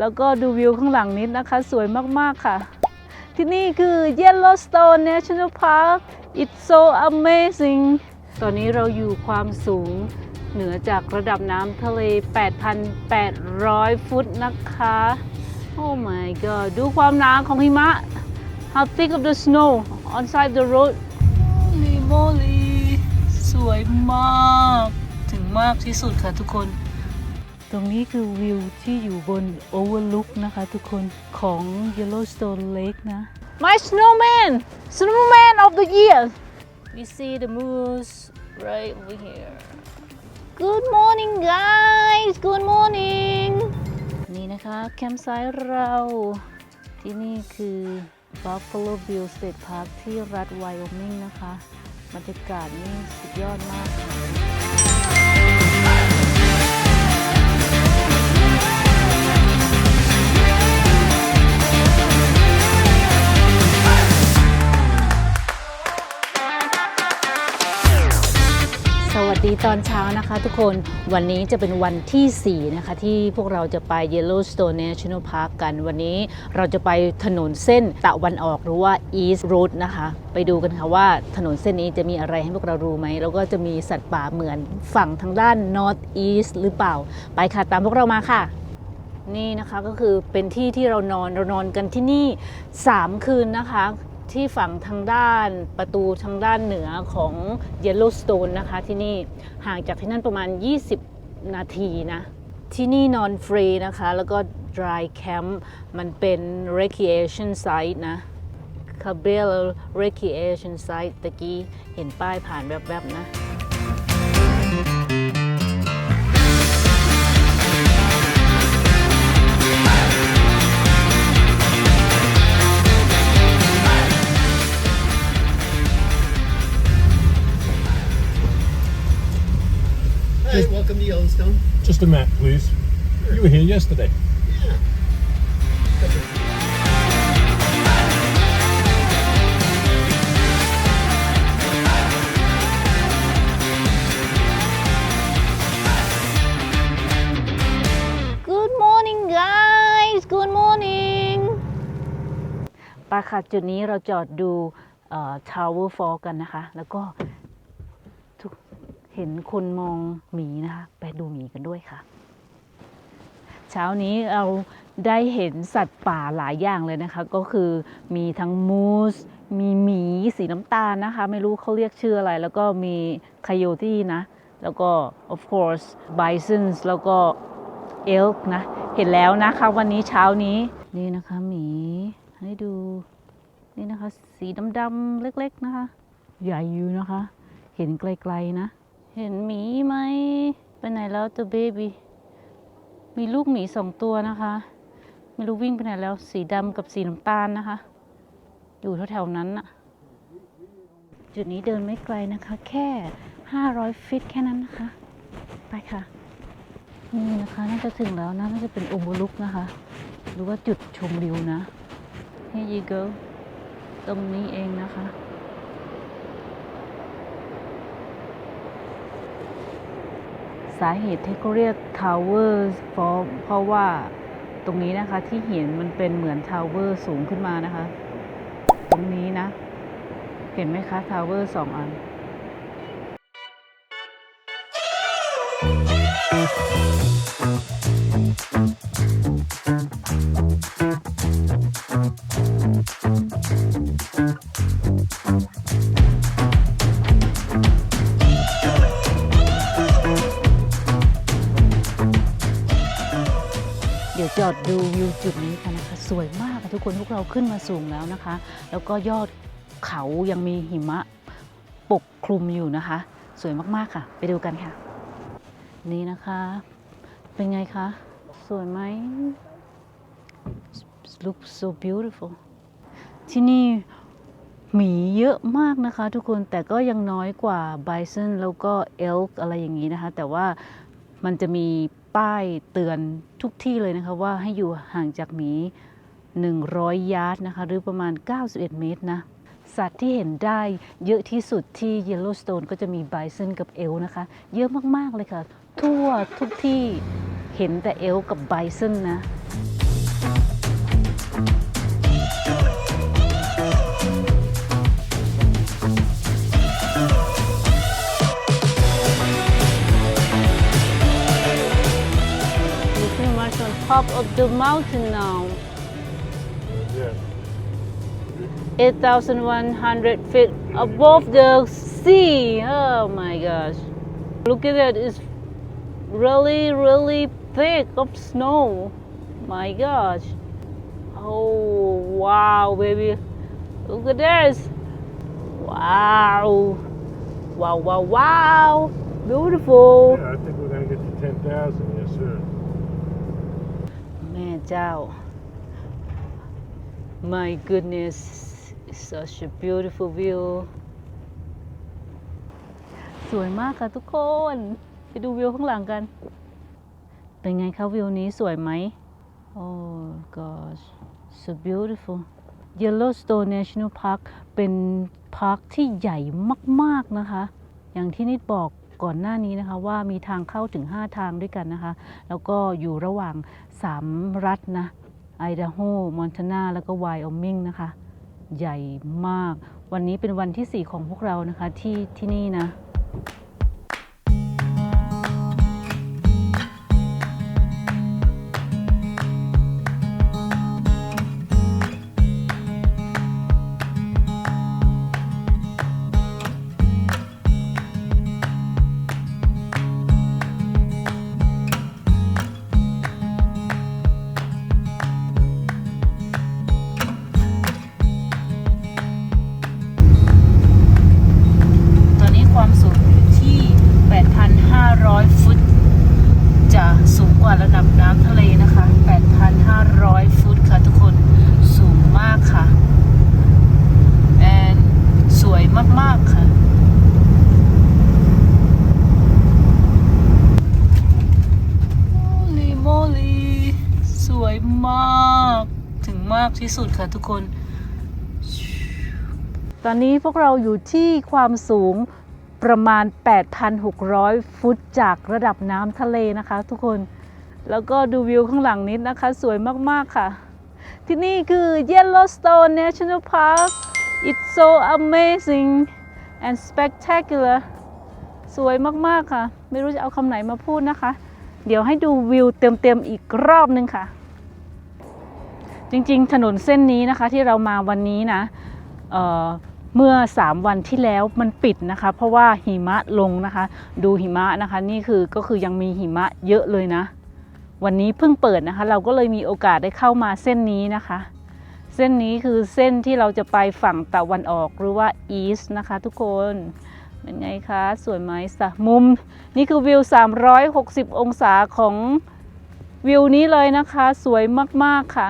แล้วก็ดูวิวข้างหลังนิดนะคะ สวยมาก ๆ ค่ะ ที่นี่คือ Yellowstone National Park it's so amazing ตอนนี้เราอยู่ความสูงเหนือจากระดับน้ำทะเล 8,800 ฟุตนะคะ Oh my god ดูความหนาของหิมะ How thick of the snow on side the road Holy moly สวยมาก ถึงมากที่สุดค่ะทุกคน ตรงนี้คือวิวที่อยู่บน Overlook นะคะทุกคนของ Yellowstone Lake นะ My snowman snowman of the year we see the moose right over here Good morning guys Good morning นี่นะคะแคมป์ไซต์เรา ที่นี่คือ Buffalo Bill State Park ที่รัฐไวโอมิงนะคะบรรยากาศนี่สุดยอดมากค่ะ วัสดีตอนเช้านะคะทุกคนวันนี้จะเป็นวันที่ 4 นะคะ ที่พวกเราจะไป Yellowstone National Park กันวันนี้เราจะไปถนนเส้นตะวันออกหรือว่า East Road นะคะ ไปดูกันค่ะว่าถนนเส้นนี้จะมีอะไรให้พวกเรารู้ไหม แล้วก็จะมีสัตว์ป่าเหมือนฝั่งทางด้าน North East หรือเปล่า ไปค่ะตามพวกเรามาค่ะ นี่นะคะก็คือเป็นที่ที่เรานอนเรานอนกันที่นี่ 3 คืนนะคะ ที่ฝั่งทางด้านประตูทางด้านเหนือของเยลโลสโตนนะคะที่นี่ห่างจากที่นั่นประมาณ 20 นาทีนะที่นี่นอนฟรีนะคะ แล้วก็ dry camp มันเป็น recreation site นะ Cabell recreation site ตะกี้เห็นป้ายผ่านแวบๆนะ welcome to Yellowstone. Just a map, please. You were here yesterday. Yeah. Good morning guys Good morning ไปค่ะจุดนี้เราจอดดูเอ่อ Tower Fall กันนะคะ แล้วก็ทุก เห็นคนมองหมีนะคะ ไปดูหมีกันด้วยค่ะ เช้านี้เราได้เห็นสัตว์ป่าหลายอย่างเลยนะคะ ก็คือมีทั้งมูส มีหมีสีน้ำตาลนะคะ ไม่รู้เขาเรียกชื่ออะไร แล้วก็มีค y o ยตี้นะ แล้วก็ of course bisons แล้วก็เอลค์นะ เห็นแล้วนะคะวันนี้เช้านี้นี่นะคะหมี ให้ดู นี่นะคะ สีดำๆเล็ก ๆ นะคะ ใหญ่อยู่นะคะ เห็นไกล ๆ นะ เห็นหมีไหม ไปไหนแล้วตัวเบบี้ มีลูกหมีสองตัวนะคะ ไม่รู้วิ่งไปไหนแล้ว สีดำกับสีน้ำตาลนะคะ อยู่แถวๆนั้นน่ะจุดนี้เดินไม่ไกลนะคะ แค่ 500 ฟิตแค่นั้นนะคะ ไปค่ะ นี่นะคะน่าจะถึงแล้วนะน่าจะเป็นโอโบลุกนะคะ หรือว่าจุดชมวิวนะ Here you go ตรงนี้เองนะคะ สาเหตุที่เขาเรียก Towers เพราะเพราะว่าตรงนี้นะคะที่เห็นมันเป็นเหมือนทาวเวอร์สูงขึ้นมานะคะ ตรงนี้นะ เห็นไหมคะทาวเวอร์สองอันเดี๋ จอดดูวิวจุดนี้กันนะคะ สวยมากค่ะทุกคนพวกเราขึ้นมาสูงแล้วนะคะ แล้วก็ยอดเขายังมีหิมะปกคลุมอยู่นะคะ สวยมากๆค่ะ ไปดูกันค่ะ นี่นะคะ เป็นไงคะ สวยไหม look so beautiful ที่นี่หมีเยอะมากนะคะ ทุกคนแต่ก็ยังน้อยกว่า bison แล้วก็ elk อะไรอย่างนี้นะคะ แต่ว่ามันจะมีป้ายเตือนทุกที่เลยนะคะว่าให้อยู่ห่างจากหมี 100 ยาร์ดนะคะ หรือประมาณ 91 เมตรนะ สัตว์ที่เห็นได้เยอะที่สุดที่เยลโลสโตนก็จะมีไบเซนกับเอลนะคะ เยอะมากๆเลยค่ะ ทั่วทุกที่เห็นแต่เอลกับไบเซนนะ top of the mountain now Yeah. 8,100 feet above the sea. Oh my gosh. Look at that. It's really, really thick of snow. My gosh. Oh, wow, baby. Look at this. Wow. Wow, wow, wow. Beautiful. Yeah, I think we're gonna get to ten thousand. Yes, sir. เจ้า My goodness such a beautiful view สวยมากค่ะทุกคน ไปดูวิวข้างหลังกัน เป็นไงคะวิวนี้สวยไหม Oh gosh so beautiful Yellowstone National Park เป็นพาร์คที่ใหญ่มาก ๆ นะคะ อย่างที่นิดบอก ก่อนหน้านี้นะคะว่ามีทางเข้าถึง 5 ทางด้วยกันนะคะ แล้วก็อยู่ระหว่าง 3 รัฐนะไอดาโฮมอนทานาแล้วก็ไวโอมิงนะคะ ใหญ่มาก วันนี้เป็นวันที่ 4 ของพวกเรานะคะที่ที่นี่นะ ตอนนี้พวกเราอยู่ที่ความสูงประมาณ 8,600 ฟุตจากระดับน้ำทะเลนะคะ ทุกคน แล้วก็ดูวิวข้างหลังนิดนะคะ สวยมากๆค่ะ ที่นี่คือ Yellowstone National Park it's so amazing and spectacular สวยมากๆค่ะ ไม่รู้จะเอาคำไหนมาพูดนะคะ เดี๋ยวให้ดูวิวเต็มๆอีกรอบนึงค่ะ จริงๆ ถนนเส้นนี้นะคะที่เรามาวันนี้นะ เมื่อ 3 วันที่แล้วมันปิดนะคะ เพราะว่าหิมะลงนะคะ ดูหิมะนะคะ นี่คือก็คือยังมีหิมะเยอะเลยนะ วันนี้เพิ่งเปิดนะคะ เราก็เลยมีโอกาสได้เข้ามาเส้นนี้นะคะ เส้นนี้คือเส้นที่เราจะไปฝั่งตะวันออกหรือว่า east นะคะ ทุกคนเป็นไงคะสวยไหมสะมุม นี่คือวิว 360 องศาของวิวนี้เลยนะคะ สวยมาก ๆ ค่ะ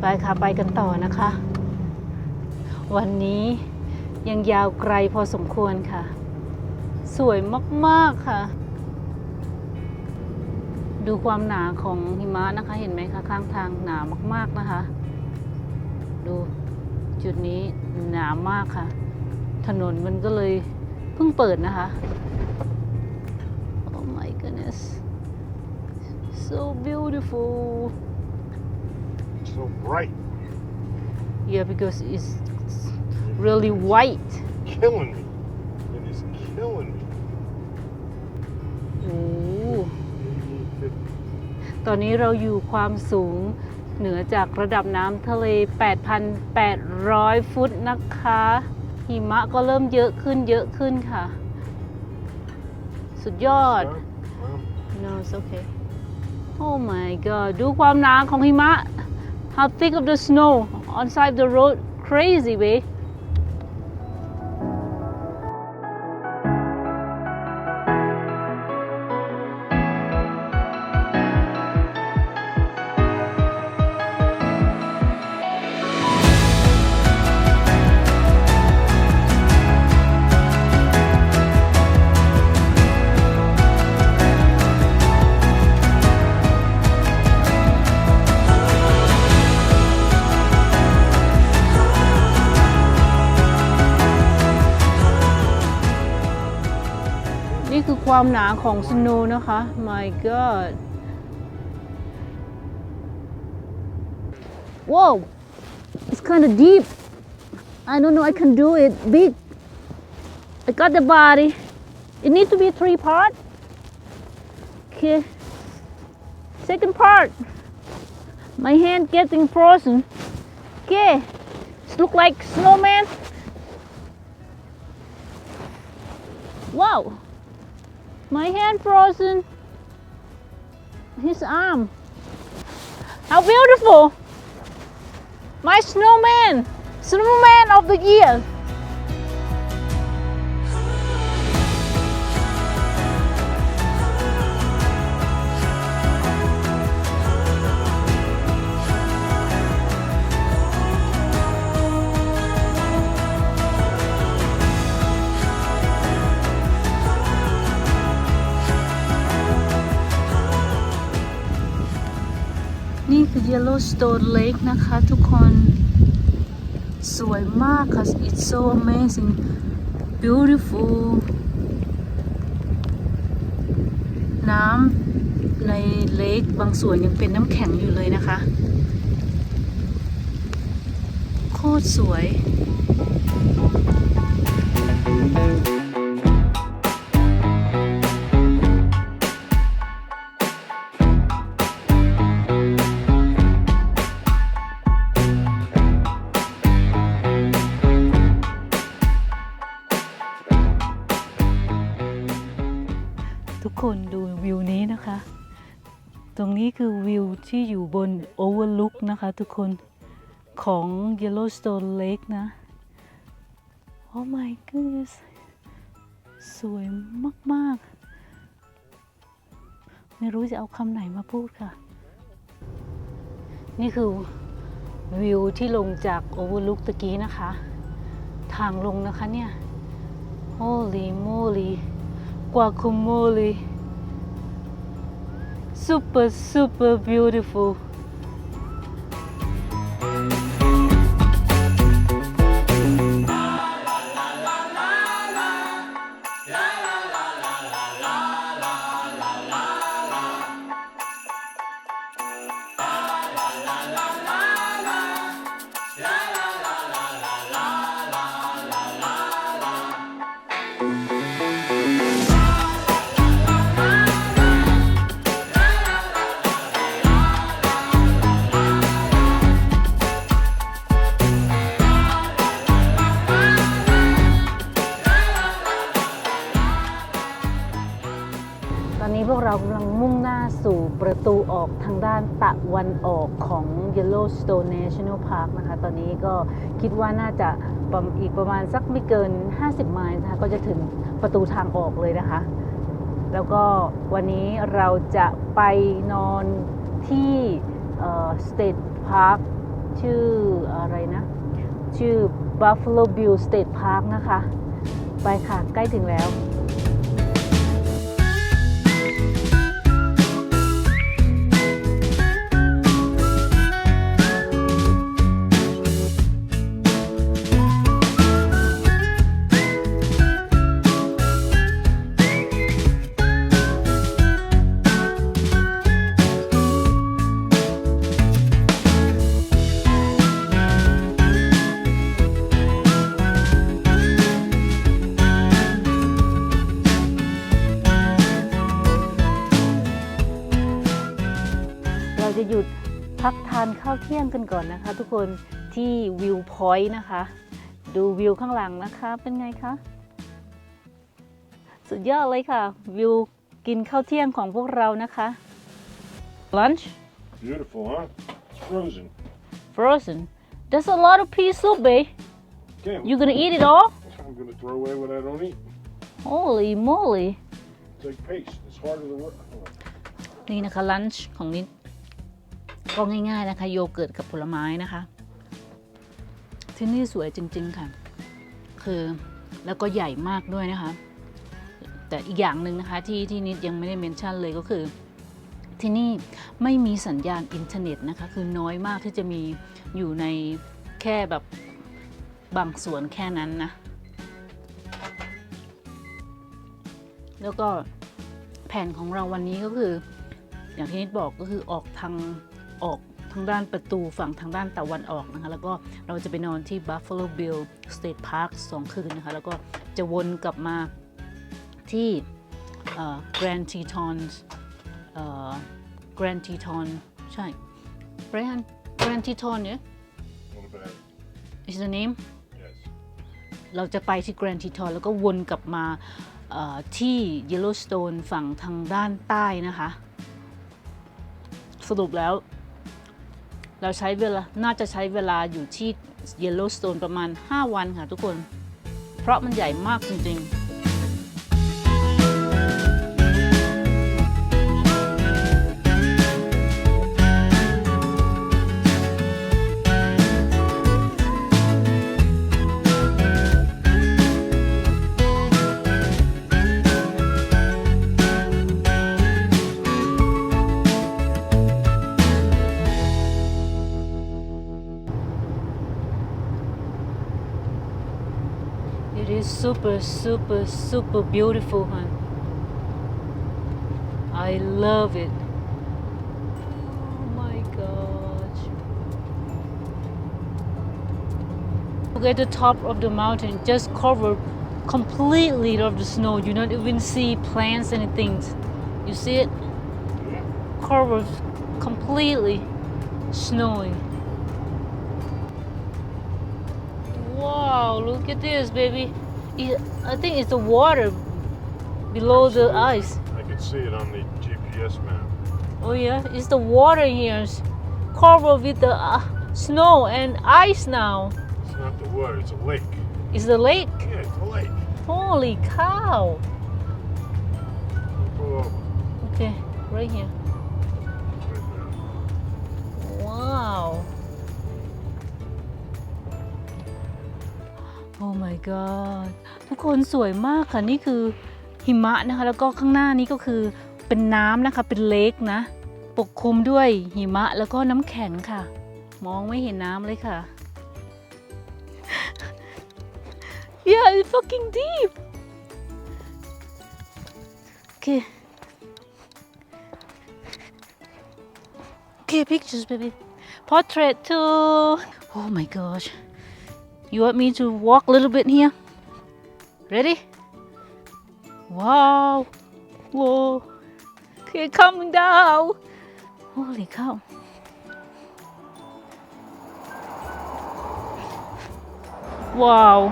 ไปค่ะ ไปกันต่อนะคะ วันนี้ยังยาวไกลพอสมควรค่ะ สวยมาก ๆ ค่ะ ดูความหนาของหิมะนะคะ เห็นไหมคะข้างทางหนามากๆนะคะ ดูจุดนี้หนามากค่ะ ถนนมันก็เลยเพิ่งเปิดนะคะ Oh my goodness so beautiful So bright, Yeah, because it's really white. killing me. It is killing me. โอ้ 80, ตอนนี้เราอยู่ความสูงเหนือจากระดับน้ำทะเล 8,800 ฟุตนะคะ หิมะก็เริ่มเยอะขึ้นเยอะขึ้นค่ะ สุดยอด Huh? Well, No, it's okay. Oh my god ดูความหนาของหิมะ How thick of the snow on side of the road crazy way คือความหนาของสโนว์นะคะ my god Whoa it's kind of deep I don't know I can do it big I got the body it needs to be three part okay second part my hand getting frozen okay it look like snowman wow my hand frozen. His arm. How beautiful. My snowman. Snowman of the year นี่คือ Yellowstone Lake นะคะ ทุกคน สวยมากค่ะ it's so amazing beautiful น้ำในเลคบางส่วนยังเป็นน้ำแข็งอยู่เลยนะคะ โคตรสวย ทุกคนดูวิวนี้นะคะ ตรงนี้คือวิวที่อยู่บน Overlook นะคะทุกคนของ Yellowstone Lake นะ Oh my goodness สวยมาก ๆ ไม่รู้จะเอาคำไหนมาพูดค่ะ นี่คือวิวที่ลงจาก Overlook ตะกี้นะคะ ทางลงนะคะเนี่ย Holy moly guacamole super super beautiful วันออกของ Yellowstone National Park นะคะ ตอนนี้ก็คิดว่าน่าจะอีกประมาณสักไม่เกิน 50 ไมล์นะคะก็จะถึงประตูทางออกเลยนะคะ แล้วก็วันนี้เราจะไปนอนที่ State Park ชื่ออะไรนะ ชื่อ Buffalo Bill State Park นะคะ ไปค่ะ ใกล้ถึงแล้ว ที่ยงกันก่อนนะคะ ทุกคนที่วิวพอยต์นะคะ ดูวิวข้างหลังนะคะเป็นไงคะสุดยอดเลยค่ะ วิวกินข้าวเที่ยงของพวกเรานะคะ lunch Beautiful, huh? It's frozen. frozen there's a lot of pea soup babe Okay, you gonna eat it all I'm gonna throw away what I don't eat. holy moly It's like paste. It's harder to work. นี่นะคะลันช์ของนิด ก็ง่ายๆนะคะโยเกิร์ตกับผลไม้นะคะ ที่นี่สวยจริง ๆค่ะ คือแล้วก็ใหญ่มากด้วยนะคะ แต่อีกอย่างหนึ่งนะคะที่ที่นิดยังไม่ได้เมนชั่นเลยก็คือ ที่นี่ไม่มีสัญญาณอินเทอร์เน็ตนะคะ คือน้อยมากที่จะมีอยู่ในแค่แบบบางส่วนแค่นั้นนะ แล้วก็แผนของเราวันนี้ก็คือ อย่างที่นิดบอกก็คือออกทาง ออกทางด้านประตูฝั่งทางด้านตะวันออกนะคะ แล้วก็เราจะไปนอนที่ Buffalo Bill State Park สองคืนนะคะ แล้วก็จะวนกลับมาที่เอ่อ Grand Tetons เอ่อ Grand Teton ใช่ Brian Grand Teton yeah What about it? is the name Yes. เราจะไปที่ Grand Teton แล้วก็วนกลับมาเอ่อที่ Yellowstone ฝั่งทางด้านใต้นะคะ สรุปแล้ว เราใช้เวลา น่าจะใช้เวลาอยู่ที่ Yellowstone ประมาณ 5 วันค่ะทุกคน เพราะมันใหญ่มากจริงๆ super, super, super beautiful, hon. I love it. Oh my gosh. Look at the top of the mountain, just covered completely of the snow. You don't even see plants and things. You see it? Covered completely snowing. Wow, look at this, baby. It, I think it's the water below the ice. I could see it on the GPS map. Oh yeah, it's the water here. It's covered with the uh, snow and ice now. It's not the water, it's a lake. It's the lake. Yeah, it's a lake. Holy cow. Okay, right here. Wow. Oh my god ทุกคนสวยมากค่ะนี่คือหิมะนะคะ แล้วก็ข้างหน้านี้ก็คือเป็นน้ำนะคะเป็นเลกนะ ปกคลุมด้วยหิมะแล้วก็น้ำแข็งค่ะ มองไม่เห็นน้ำเลยค่ะ yeah it's fucking deep okay okay pictures baby portrait too oh my gosh you want me to walk a little bit here ready? Wow. Whoa. Okay coming down. Holy cow. Wow.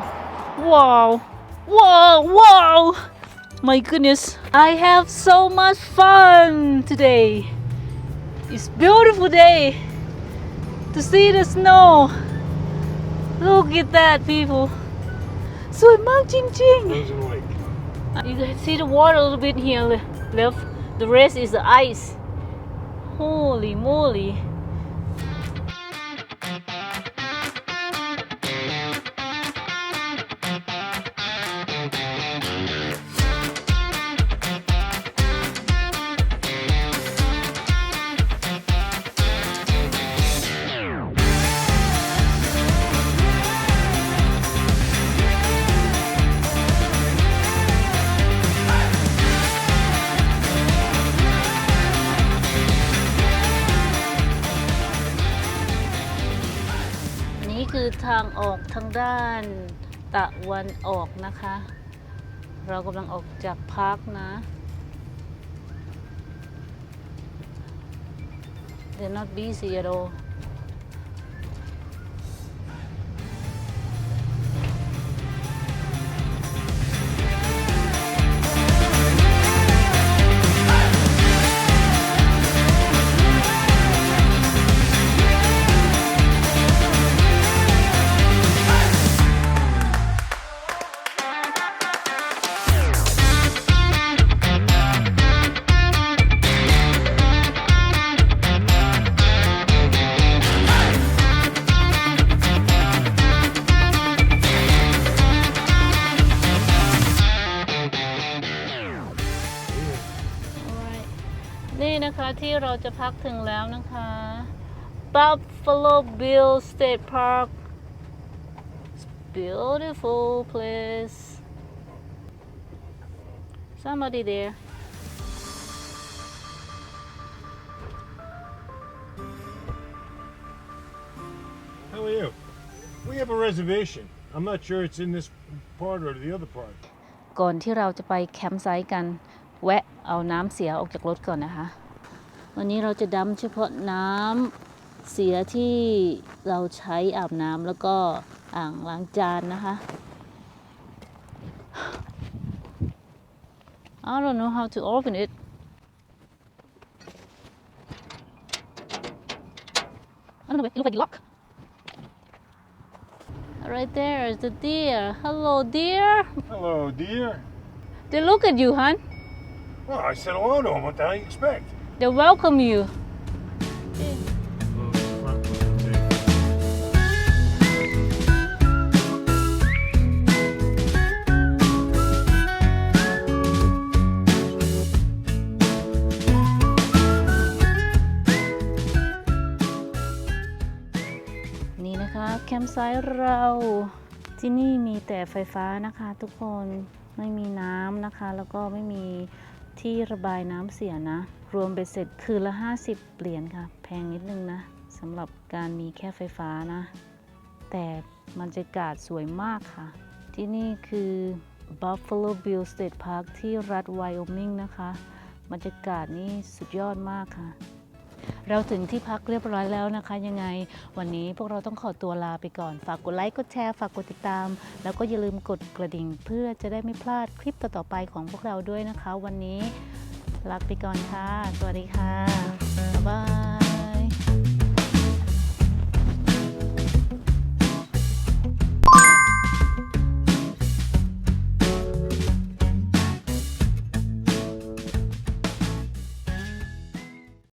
Wow. Wow wow my goodness. I have so much fun today. It's beautiful day to see the snow. Look at that people สวยมากจริง Frozen lake. ๆ you can see the water a little bit here le- left the rest is the ice holy moly างออกทางด้านตะวันออกนะคะ เรากำลังออกจากพาร์คนะ They're not busy at all. พักถึงแล้วนะคะ Buffalo Bill State Park It's beautiful place somebody there How are you? We have a reservation. I'm not sure it's in this part or the other part. ก่อนที่เราจะไปแคมป์ไซต์กัน แวะเอาน้ำเสียออกจากรถก่อนนะคะ วันนี้เราจะดำเฉพาะน้ำเสียที่เราใช้อาบน้ำแล้วก็อ่างล้างจานนะคะ I don't know how to open it. I don't know, it looks like lock. Right there is the deer. Hello, deer. Hello, dear. They look at you, hon. Well, I said hello to him. What the hell you expect? They welcome you.. นี่นะคะแคมป์ไซต์เราที่นี่มีแต่ไฟฟ้านะคะทุกคนไม่มีน้ำนะคะ แล้วก็ไม่มีที่ระบายน้ำเสียนะ รวมไปเสร็จคืนละ 50 เหรียญค่ะ แพงนิดนึงนะสำหรับการมีแค่ไฟฟ้านะ แต่บรรยากาศสวยมากค่ะ ที่นี่คือ Buffalo Bill State Park ที่รัฐไวโอมิงนะคะบรรยากาศนี่สุดยอดมากค่ะ เราถึงที่พักเรียบร้อยแล้วนะคะ ยังไง วันนี้พวกเราต้องขอตัวลาไปก่อน ฝากกดไลค์กดแชร์ฝากกดติดตาม แล้วก็อย่าลืมกดกระดิ่งเพื่อจะได้ไม่พลาดคลิปต่อๆไปของพวกเราด้วยนะคะ วันนี้ ลาไปก่อนค่ะ สวัสดีค่ะ บ๊ายบาย